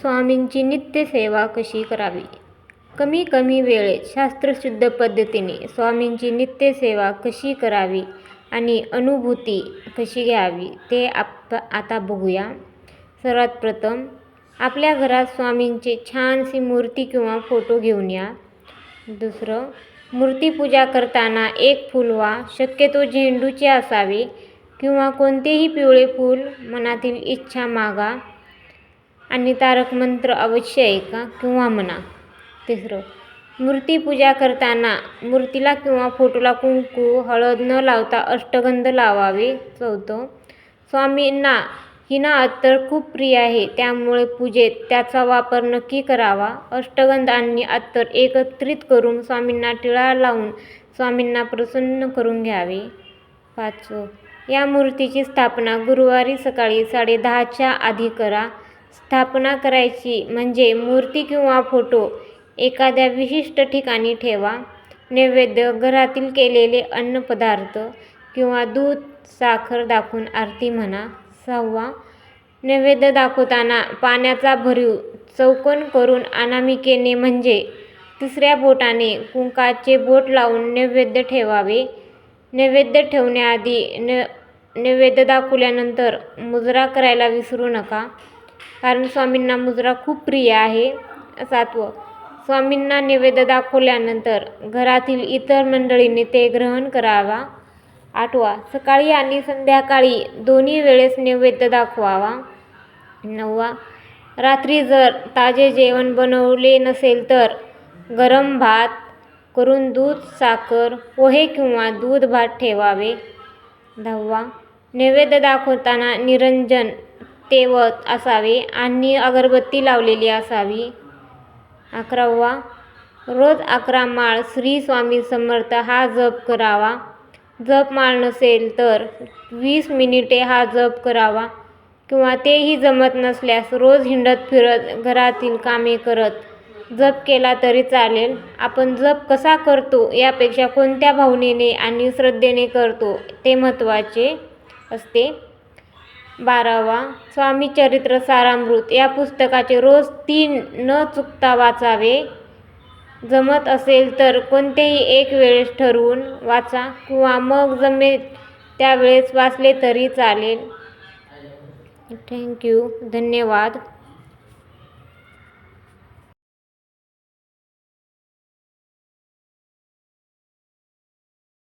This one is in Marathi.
स्वामींची नित्यसेवा कशी करावी? कमी कमी वेळेत शास्त्रशुद्ध पद्धतीने स्वामींची नित्यसेवा कशी करावी आणि अनुभूती कशी घ्यावी ते आप आता बघूया. सर्वात प्रथम आपल्या घरात स्वामींची छानशी मूर्ती किंवा फोटो घेऊन या. दुसरं मूर्तीपूजा करताना एक फूल वा शक्यतो झेंडूचे असावे किंवा कोणतेही पिवळे फूल मनातील इच्छा मागा. आणि तारक मंत्र अवश्य ऐका किंवा म्हणा. तिसरं मूर्तीपूजा करताना मूर्तीला किंवा फोटोला कुंकू हळद न लावता अष्टगंध लावावे. चौथं स्वामींना हिना अत्तर खूप प्रिय आहे त्यामुळे पूजेत त्याचा वापर नक्की करावा. अष्टगंध आणि अत्तर एकत्रित करून स्वामींना टिळा लावून स्वामींना प्रसन्न करून घ्यावे. पाचवं या मूर्तीची स्थापना गुरुवारी सकाळी साडेदहाच्या आधी करा. स्थापना करायची म्हणजे मूर्ती किंवा फोटो एखाद्या विशिष्ट ठिकाणी ठेवा. नैवेद्य घरातील केलेले अन्नपदार्थ किंवा दूध साखर दाखवून आरती म्हणा. सहावा नैवेद्य दाखवताना पाण्याचा भरीव चौकोन करून अनामिकेने म्हणजे तिसऱ्या बोटाने कुंकाचे बोट लावून नैवेद्य ठेवावे. नैवेद्य ठेवण्याआधी न नैवेद्य दाखवल्यानंतर मुजरा करायला विसरू नका. कारण स्वामींना मुजरा खूप प्रिय आहे. सातवं स्वामींना नैवेद्य दाखवल्यानंतर घरातील इतर मंडळींनी ते ग्रहण करावा. आठवा सकाळी आणि संध्याकाळी दोन्ही वेळेस नैवेद्य दाखवावा. नववा रात्री जर ताजे जेवण बनवले नसेल तर गरम भात करून दूध साखर पोहे किंवा दूध भात ठेवावे. दहावा नैवेद्य दाखवताना निरंजन तेवत असावे आणि अगरबत्ती लावलेली असावी. अकरावा रोज अकरा माळ श्री स्वामी समर्थ हा जप करावा. जप माळ नसेल तर वीस मिनिटे हा जप करावा किंवा तेही जमत नसल्यास रोज हिंडत फिरत घरातील कामे करत जप केला तरी चालेल. आपण जप कसा करतो यापेक्षा कोणत्या भावनेने आणि श्रद्धेने करतो ते महत्त्वाचे असते. बारावा स्वामी चरित्र सारामृत. या पुस्तकाचे रोज तीन न चुकता वाचावे. जमत असेल तर कोणतेही एक वेळेस ठरवून वाचा किंवा मग जमेल त्यावेळेस वाचले तरी चालेल. थँक्यू धन्यवाद.